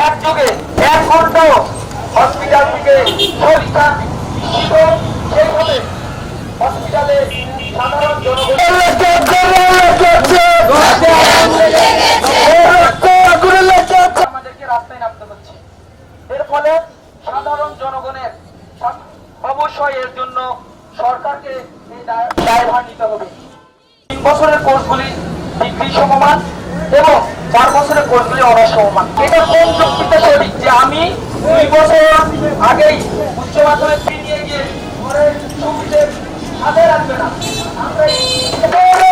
এক যুগে এক ঘণ্টা হসপিটাল থেকে পরীক্ষা শিশুর সেইভাবে হসপিটালে সাধারণ আমাদেরকে রাস্তায় নামতে হচ্ছে এর ফলে সাধারণ জনগণের সা- অবশ্যই এর জন্য সরকারকে তিন বছরের কোর্সগুলি ডিগ্রি সমমান এবং চার বছরের কোর্সগুলি অনার্স সমমান। এটা কোন যুক্তিতে সঠিক? যে আমি দুই বছর আগেই উচ্চ মাধ্যমিক নিয়ে গিয়ে ঘরের সুবিধে হাতে রাখবে না। আমরা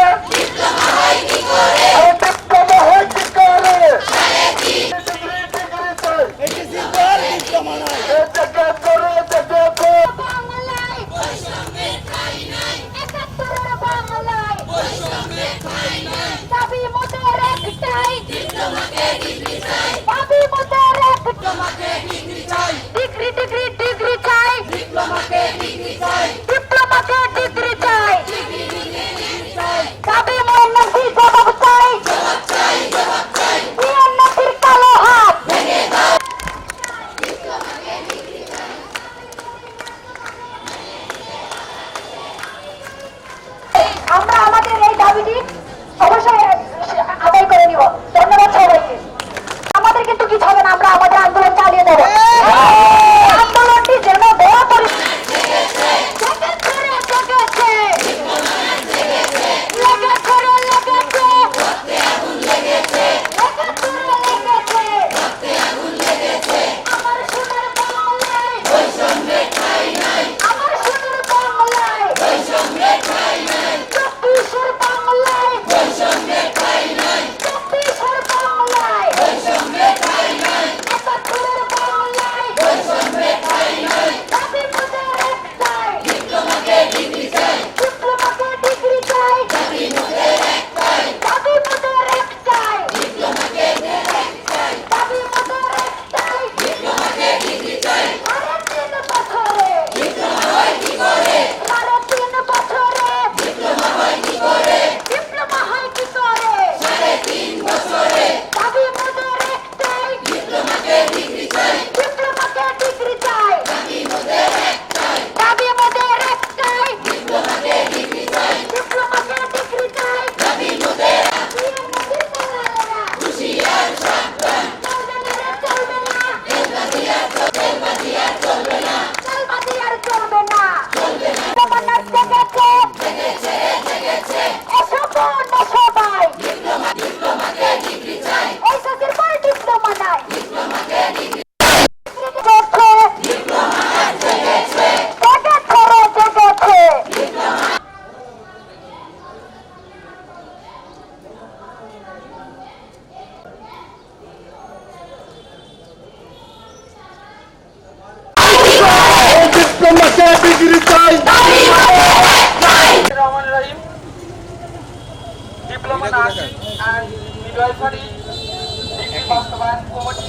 বাস্তবায়ন কমিটি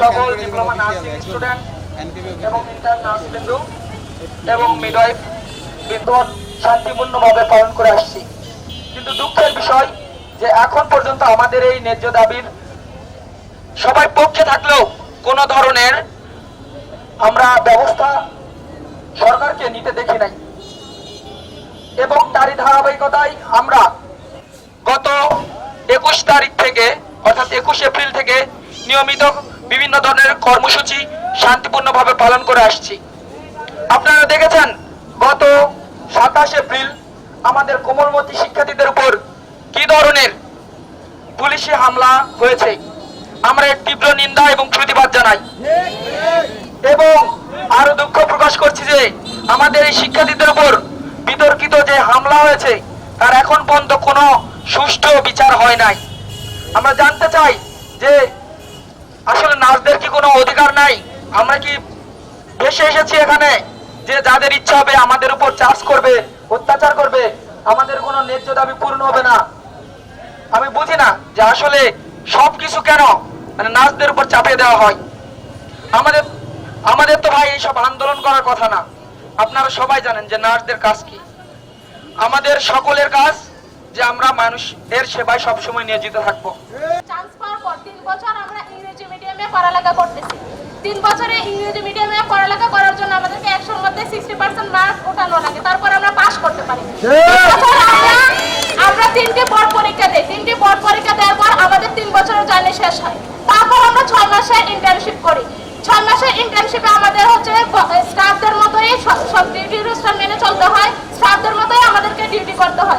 সকল ডিপ্লোমা নার্সিং স্টুডেন্ট এবং ইন্টার্ন নার্স বিন্দু এবং মিডওয়াইফ বিন্দুন শান্তিপূর্ণভাবে পালন করে আসছি। কিন্তু দুঃখের বিষয় যে এখন পর্যন্ত আমাদের এই ন্যায্য দাবির সবাই পক্ষে থাকলেও কোনো ধরনের আমরা ব্যবস্থা সরকারকে নিতে দেখি নাই। এবং তারই ধারাবাহিকতায় আমরা গত একুশ তারিখ থেকে, অর্থাৎ একুশ এপ্রিল থেকে নিয়মিত বিভিন্ন ধরনের কর্মসূচি শান্তিপূর্ণভাবে পালন করে আসছি। আপনারা দেখেছেন, গত সাতাশ এপ্রিল আমাদের কোমলমতি শিক্ষার্থীদের উপর কি ধরনের পুলিশি হামলা হয়েছে, আমরা তীব্র নিন্দা এবং প্রতিবাদ জানাই। এবং আরও দুঃখ প্রকাশ করছি যে, আমাদের এই শিক্ষার্থীদের উপর বিতর্কিত যে হামলা হয়েছে, তার এখন পর্যন্ত কোনো সুষ্ঠু বিচার হয় নাই। আমরা জানতে চাই যে আসলে নার্সদের কি কোনো অধিকার নাই? আমরা কি ভেসে এসেছি এখানে যে যাদের ইচ্ছা হবে আমাদের উপর চাষ করবে, অত্যাচার করবে, আমাদের কোনো ন্যায্য দাবি পূর্ণ হবে না। আমি বুঝি না যে আসলে সবকিছু কেন মানে নার্সদের উপর চাপিয়ে দেওয়া হয়। আমাদের আমাদের তো ভাই এইসব আন্দোলন করার কথা না। আপনারা সবাই জানেন যে নার্সদের কাজ কি। আমাদের সকলের কাজ যে আমরা মানুষের সেবায় সবসময় নিয়োজিত থাকব। চান্স পাওয়ার পর তিন বছর আমরা ইংরেজি মিডিয়ামে পড়ালেখা করতেছি। তিন বছরে ইংরেজি মিডিয়ামে পড়ালেখা করার জন্য আমাদেরকে একশোর মধ্যে সিক্সটি পার্সেন্ট মার্ক ওঠানো লাগে। তারপর আমরা পাস করতে পারি। আমরা- আমরা তিনটে বোর্ড পরীক্ষা দিই। তিনটে বোর্ড পরীক্ষা দেওয়ার পর আমাদের তিন বছরের জার্নি শেষ হয়। তারপর আমরা ছয় মাসের ইন্টার্নশিপ করি। ছয় মাসের ইন্টার্নশিপে আমাদের হচ্ছে স্টাফদের মতোই সব- সব ডিউটি রোস্টার মেনে চলতে হয়। স্টাফদের মতোই আমাদেরকে ডিউটি করতে হয়।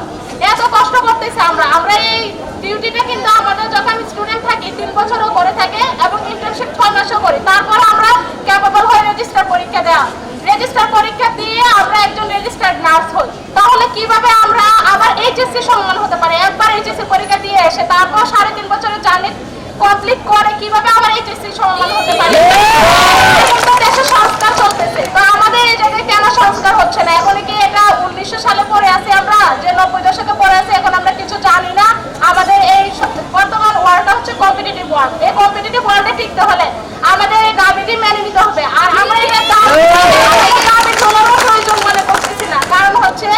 করতেছি আমরা। আমরা এই ডিউটিটা কিন্তু আমাদের যখন স্টুডেন্ট থাকি তিন বছরও করে থাকে এবং ইন্টার্নশিপ ছয় মাসও করি। তারপর আমরা ক্যাপেবল হয়ে রেজিস্টার পরীক্ষা দেওয়া রেজিস্টার পরীক্ষা দিয়ে আমরা একজন রেজিস্টার্ড নার্স হই। তাহলে কীভাবে আমরা আবার এইচএসসি সম্মান হতে পারে? একবার এইচএসসি পরীক্ষা দিয়ে এসে তারপর সাড়ে তিন বছরের জার্নি কমপ্লিট করে কীভাবে আবার এইচএসসি সম্মান হতে পারে? দেশে সংস্কার চলতেছে। তো আমাদের এই জায়গায় কেন সংস্কার হচ্ছে না? এখন কি এটা সালে পড়ে আছি আমরা, যে নব্বই দশকে পড়ে আছি, এখন আমরা কিছু জানি না। আমাদের এই বর্তমান ওয়ার্ডটা হচ্ছে কম্পিটিটিভ ওয়ার্ল্ড এই কম্পিটিটিভ ওয়ার্ডে টিকতে হলে আমাদের এই দাবিটি মেনে নিতে হবে। আর আমরা দাবি এই দাবি তোলারও প্রয়োজন মনে করতেছি না কারণ হচ্ছে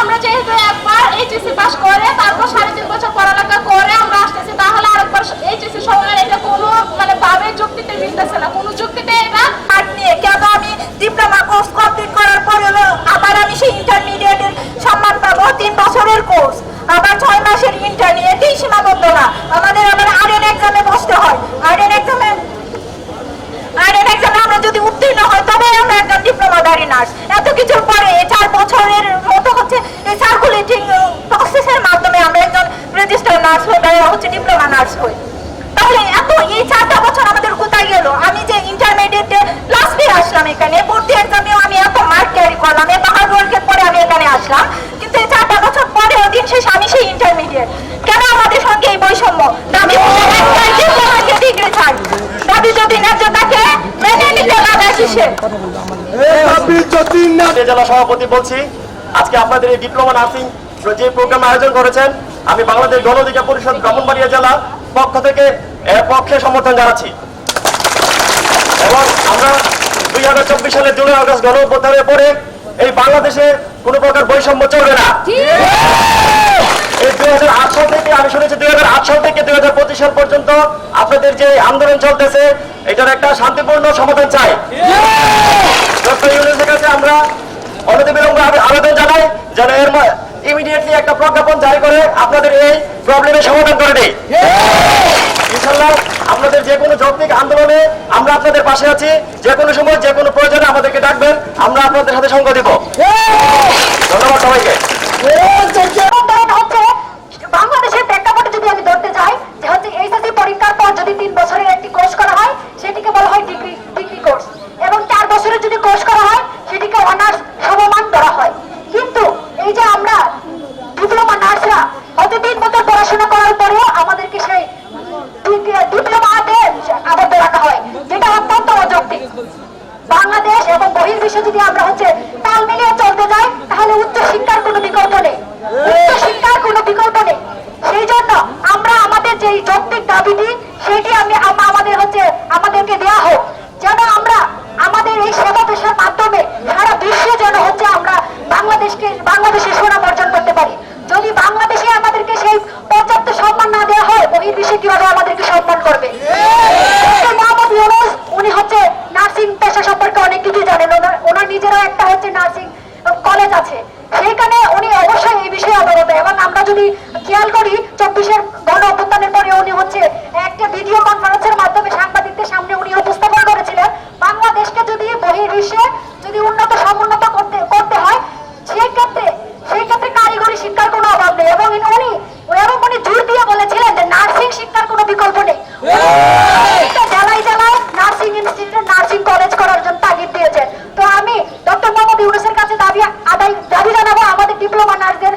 আমরা যেহেতু একবার এইচএসসি পাস করে তারপর সাড়ে তিন বছর পড়ালেখা করে আমরা আসতেছি তাহলে আরেকবার এইচএসসি সময় এটা কোনো মানে ভাবে যুক্তিতে মিলতেছে না কোনো যুক্তিতে এটা কার্ড নিয়ে কেন আমি ডিপ্লোমা কোর্স কমপ্লিট করার পরে আবার আমি সেই ইন্টারমিডিয়েটের সম্মান পাবো তিন বছরের কোর্স আবার ছয় মাসের ইন্টার্ন এতেই সীমাবদ্ধ না। আমাদের আবার আরএন এক্সামে বসতে হয়। আরএন এক্সামে আরএন এক্সামে আমরা যদি উত্তীর্ণ হয় তবে আমরা একজন ডিপ্লোমাধারী নার্স এত কিছুর পরে চার বছরের মতো হচ্ছে এই সার্কুলেটিং প্রসেসের মাধ্যমে আমরা একজন রেজিস্টার নার্স হই বা হচ্ছে ডিপ্লোমা নার্স হই তাহলে এত এই চারটা বছর আমাদের কোথায় গেল আমি যে ইন্টারমিডিয়েটে প্লাস পেয়ে আসলাম এখানে ভর্তি এক্সামেও আমি এত মার্ক ক্যারি করলাম এত হার্ড ওয়ার্কের পরে আমি এখানে আসলাম কিন্তু এই চারটা বছর পরে দিন শেষ আমি সেই ইন্টারমিডিয়েট কেন আমাদের সঙ্গে এই বৈষম্য দাবি একটাই ডিপ্লোমাকে ডিগ্রি চাই দাবি যদি ন্যায্য থাকে মেনে নিতে বাধা কিসের আমাদের জেলা সভাপতি বলছি আজকে আপনাদের এই ডিপ্লোমা নার্সিং যে প্রোগ্রাম আয়োজন করেছেন আমি বাংলাদেশ গণ অধিকার পরিষদ ব্রাহ্মণবাড়িয়া জেলা পক্ষ থেকে পক্ষে সমর্থন জানাচ্ছি। এবং আমরা দুই হাজার চব্বিশ সালের জুলাই আগস্ট গণ অভ্যুত্থানের পরে এই বাংলাদেশে কোনো প্রকার বৈষম্য চলবে না। এই দুই হাজার আট সাল থেকে আমি শুনেছি সাল থেকে দুই হাজার পঁচিশ সাল পর্যন্ত আপনাদের যে আন্দোলন চলতেছে, এটার একটা শান্তিপূর্ণ সমাধান চাই। আমরা আবেদন জানাই যেন এর ইমিডিয়েটলি একটা প্রজ্ঞাপন জারি করে আপনাদের এই প্রবলেমের সমাধান করে দেয় ইনশাল্লাহ আপনাদের যে কোনো আন্দোলনে আমরা আপনাদের পাশে আছি। যে কোনো সময় যে কোনো প্রয়োজনে আমাদেরকে ডাকবেন, আমরা আপনাদের সাথে সঙ্গ দিব। ধন্যবাদ সবাইকে যেমন ধরেন হচ্ছে বাংলাদেশের প্রেক্ষাপটে যদি আমি ধরতে যাই যে হচ্ছে এইচএসসি পরীক্ষার পর যদি তিন বছরের একটি কোর্স করা হয়, সেটিকে বলা হয় ডিগ্রি ডিগ্রি কোর্স। এবং চার বছরের যদি কোর্স করা হয়, সেটিকে অনার্স সমমান ধরা হয়। কিন্তু এই যে আমরা ডিপ্লোমা নার্সরা হয়তো তিন পড়াশোনা করার পরেও আমাদেরকে সেই ডিপ্লোমাতে আবদ্ধ রাখা হয়, যেটা অত্যন্ত অযৌক্তিক। বাংলাদেশ এবং বহির্বিশ্বে যদি আমরা হচ্ছে তাল মিলিয়ে চলতে যাই, তাহলে উচ্চ শিক্ষার কোনো বিকল্প নেই। উচ্চ শিক্ষার কোনো বিকল্প নেই। সেই জন্য আমরা আমাদের যে যৌক্তিক দাবিটি সেটি আমি আম- আমাদের হচ্ছে, আমাদেরকে দেওয়া হোক। যেন আমরা আমাদের এই সেবা পেশার মাধ্যমে সারা বিশ্বে যেন হচ্ছে আমরা বাংলাদেশকে বাংলাদেশের সুনাম অর্জন করতে পারি। যদি বাংলাদেশে আমাদেরকে সেই পর্যাপ্ত সম্মান না দেওয়া হয় বহির্বিশ্বে কীভাবে আমাদেরকে সম্মান করবে? উনি হচ্ছে নার্সিং পেশা সম্পর্কে অনেক কিছু জানেন। ওনার নিজেরও একটা হচ্ছে নার্সিং কলেজ আছে। সেইখানে উনি অবশ্যই এই বিষয়ে অবগত। এবং আমরা যদি খেয়াল করি, চব্বিশের গণ অভ্যুত্থানের পরে উনি হচ্ছে একটা ভিডিও কনফারেন্সের মাধ্যমে সাংবাদিকদের সামনে উনি উপস্থাপন করেছিলেন বাংলাদেশকে যদি বহির্বিশ্বে যদি উন্নত সমুন্নত করতে করতে হয় সেই ক্ষেত্রে সেই ক্ষেত্রে কারিগরি শিক্ষার কোনো অভাব নেই এবং উনি এবং উনি জোর দিয়ে বলেছিলেন যে নার্সিং শিক্ষার কোনো বিকল্প নেই প্রত্যেকটা জেলায় জেলায় নার্সিং ইনস্টিটিউট নার্সিং কলেজ করার জন্য তাগিদ দিয়েছেন তো আমি ডক্টর মোহাম্মদ ইউনুসের কাছে আদায় দাবি জানাব আমাদের ডিপ্লোমা নার্সদের